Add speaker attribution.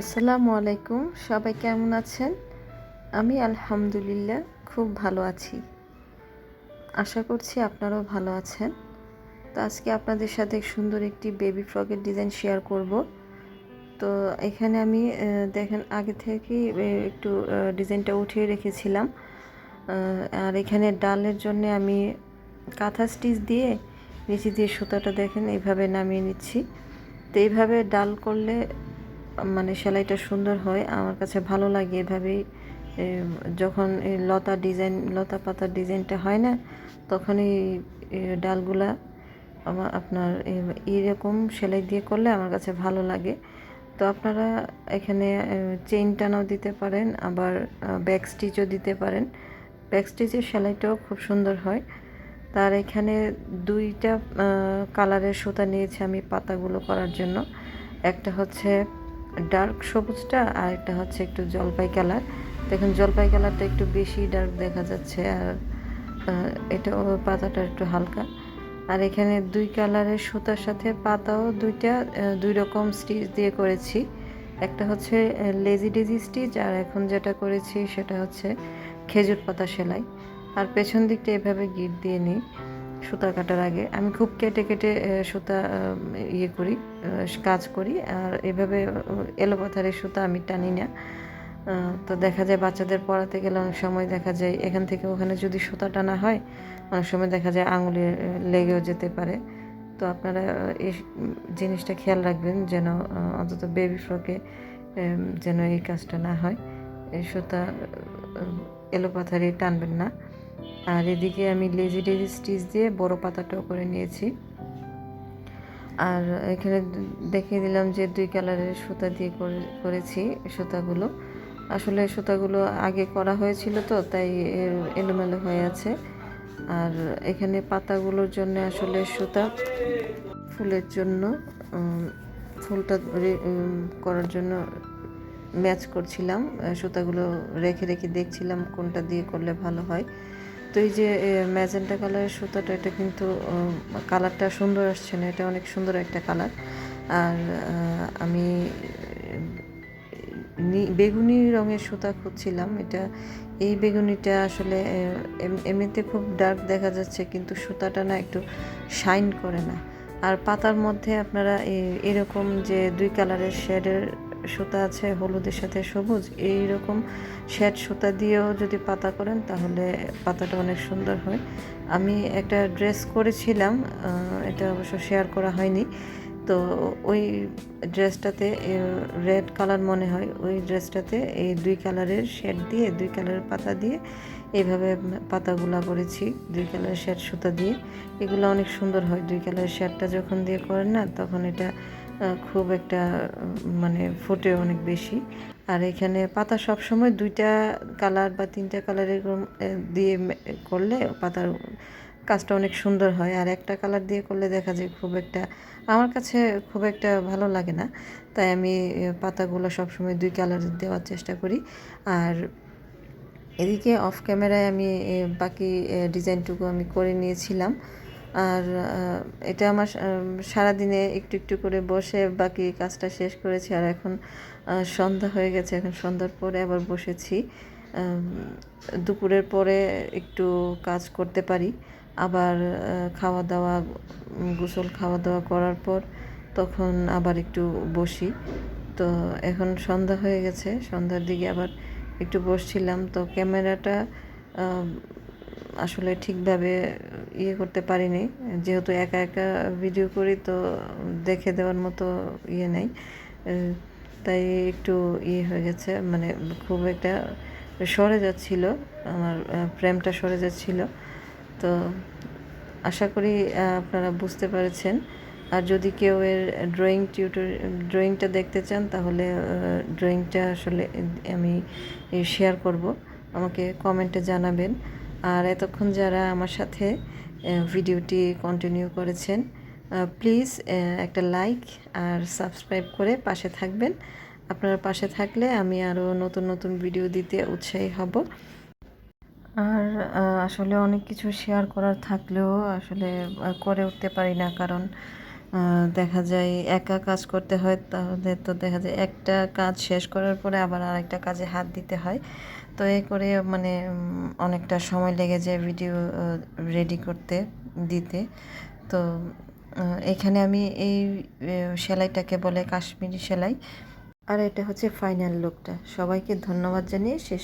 Speaker 1: আসসালামু আলাইকুম। সবাই কেমন আছেন? আমি আলহামদুলিল্লাহ খুব ভালো আছি। আশা করছি আপনারাও ভালো আছেন। তো আজকে আপনাদের সাথে সুন্দর একটি বেবি ফ্রকের ডিজাইন শেয়ার করব। তো এখানে আমি দেখেন আগে আহ, একটু ডিজাইনটা উঠিয়ে রেখেছিলাম। আর এখানে ডালের জন্য আমি কাঁথা স্টিচ দিয়ে নিচে দিয়ে সুতাটা দেখেন এইভাবে নামিয়ে নিচ্ছি। তো এইভাবে ডাল করলে মানে সেলাইটা সুন্দর হয়, আমার কাছে ভালো লাগে এভাবেই। যখন লতা ডিজাইন, লতা পাতার ডিজাইনটা হয় না তখন এই ডালগুলা আমার আপনার এ- এইরকম সেলাই দিয়ে করলে আমার কাছে ভালো লাগে। তো আপনারা এখানে চেইন টানাও দিতে পারেন, আবার ব্যাক স্টিচও দিতে পারেন। ব্যাক স্টিচের সেলাইটাও খুব সুন্দর হয়। তার এখানে দুইটা কালারের সুতা নিয়েছি আমি পাতাগুলো করার জন্য। একটা হচ্ছে ডার্ক সবুজটা আর একটা হচ্ছে একটু জলপাই কালার। দেখুন, জলপাই কালারটা একটু বেশি ডার্ক দেখা যাচ্ছে আর এটা পাতাটা একটু হালকা। আর এখানে দুই কালারের সুতার সাথে পাতাও দুইটা দুই রকম স্টিচ দিয়ে করেছি। একটা হচ্ছে লেজি ডেজি স্টিচ আর এখন যেটা করেছি সেটা হচ্ছে খেজুর পাতা সেলাই। আর পেছন দিকটা এভাবে গিট দিয়ে নিই। সুতা কাটার আগে। আমি খুব কেটে কেটে সুতা ইয়ে করি কাজ করি। আর এভাবে এলোপাথারের সুতা আমি টানি না। তো দেখা যায় বাচ্চাদের পড়াতে গেলে অনেক সময় দেখা যায়, এখান থেকে ওখানে যদি সুতা টানা হয়, অনেক সময় দেখা যায় আঙুলে লেগেও যেতে পারে। তো আপনারা এই জিনিসটা খেয়াল রাখবেন যেন অন্তত বেবি ফ্রকে যেন এই কাজটা না হয়। এই সুতা এলোপাথারি টানবেন না। আর এদিকে আমি লেজি ডেজি স্টিচ দিয়ে বড় পাতাটাও করে নিয়েছি। আর এখানে দেখিয়ে দিলাম যে দুই কালারের সুতা দিয়ে করে- করেছি সুতাগুলো। আসলে সুতাগুলো আগে করা হয়েছিল তো, তাই এলোমেলো হয়ে আছে। আর এখানে পাতাগুলোর জন্য আসলে সুতা ফুলের জন্য ফুলটা করার জন্য ম্যাচ করছিলাম। সুতাগুলো রেখে রেখে দেখছিলাম কোনটা দিয়ে করলে ভালো হয়। তো এই যে ম্যাজেন্টা কালারের সুতাটা, এটা কিন্তু কালারটা সুন্দর আসছে না, এটা অনেক সুন্দর একটা কালার। আর আমি বেগুনি রঙের সুতা খুঁজছিলাম, এটা, এই বেগুনিটা আসলে এম- এমনিতে খুব ডার্ক দেখা যাচ্ছে, কিন্তু সুতাটা না একটু শাইন করে না। আর পাতার মধ্যে আপনারা এরকম যে দুই কালারের শেডের সুতা আছে, হলুদের সাথে সবুজ এই রকম শেড সুতা দিয়েও যদি পাতা করেন তাহলে পাতাটা অনেক সুন্দর হয়। আমি একটা ড্রেস করেছিলাম এটা অবশ্য শেয়ার করা হয়নি। তো ওই ড্রেসটাতে রেড কালার মনে হয়, ওই ড্রেসটাতে এই দুই কালারের শেড দিয়ে, দুই কালারের পাতা দিয়ে এইভাবে পাতাগুলা করেছি দুই কালারের শেড সুতা দিয়ে। এগুলো অনেক সুন্দর হয়, দুই কালারের শেডটা যখন দিয়ে করেন না, তখন এটা খুব একটা মানে ফুটে অনেক বেশি। আর এখানে পাতা সবসময় দুইটা কালার বা তিনটা কালার এরকম দিয়ে করলে পাতার কাজটা অনেক সুন্দর হয়। আর একটা কালার দিয়ে করলে দেখা যায় খুব একটা, আমার কাছে খুব একটা ভালো লাগে না। তাই আমি পাতাগুলো সবসময় দুই কালার দেওয়ার চেষ্টা করি। আর এদিকে অফ ক্যামেরায় আমি বাকি ডিজাইনটুকু আমি করে নিয়েছিলাম। আর এটা আমার সারাদিনে একটু একটু করে বসে বাকি কাজটা শেষ করেছি আর এখন সন্ধ্যা হয়ে গেছে, এখন সন্ধ্যার পরে আবার বসেছি। দুপুরের পরে একটু কাজ করতে পারি। আবার খাওয়া দাওয়া গোসল খাওয়া দাওয়া করার পর তখন আবার একটু বসি। তো এখন সন্ধ্যা হয়ে গেছে, সন্ধ্যার দিকে আবার একটু বসছিলাম। তো ক্যামেরাটা আসলে ঠিকভাবে ইয়ে করতে পারিনি। যেহেতু একা একা ভিডিও করি, তো দেখে দেওয়ার মতো ইয়ে নেই। তাই একটু ইয়ে হয়ে গেছে। মানে খুব একটা সরে যাচ্ছিল, আমার ফ্রেমটা সরে যাচ্ছিল। তো আশা করি আপনারা বুঝতে পেরেছেন। আর যদি কেউ এর ড্রয়িং টিউটর ড্রয়িংটা দেখতে চান, তাহলে ড্রয়িংটা আসলে আমি শেয়ার করব। আমাকে কমেন্টে জানাবেন। আর এতক্ষণ যারা আমার সাথে ভিডিওটি কন্টিনিউ করেছেন প্লিজ একটা লাইক আর সাবস্ক্রাইব করে পাশে থাকবেন। আপনার পাশে থাকলে আমি আরও নতুন নতুন ভিডিও দিতে উৎসাহী হব। আর আসলে অনেক কিছু শেয়ার করার থাকলেও আসলে করে উঠতে পারি না কারণ দেখা যায় একা কাজ করতে হয়, তাহলে তো দেখা যায় একটা কাজ শেষ করার পরে আবার আরেকটা কাজে হাত দিতে হয়। তো এ করে মানে অনেকটা সময় লেগে যায় ভিডিও রেডি করতে, দিতে। তো এখানে আমি এই সেলাইটাকে বলে কাশ্মীরি সেলাই। আর এটা হচ্ছে ফাইনাল লুকটা সবাইকে ধন্যবাদ জানিয়ে শেষ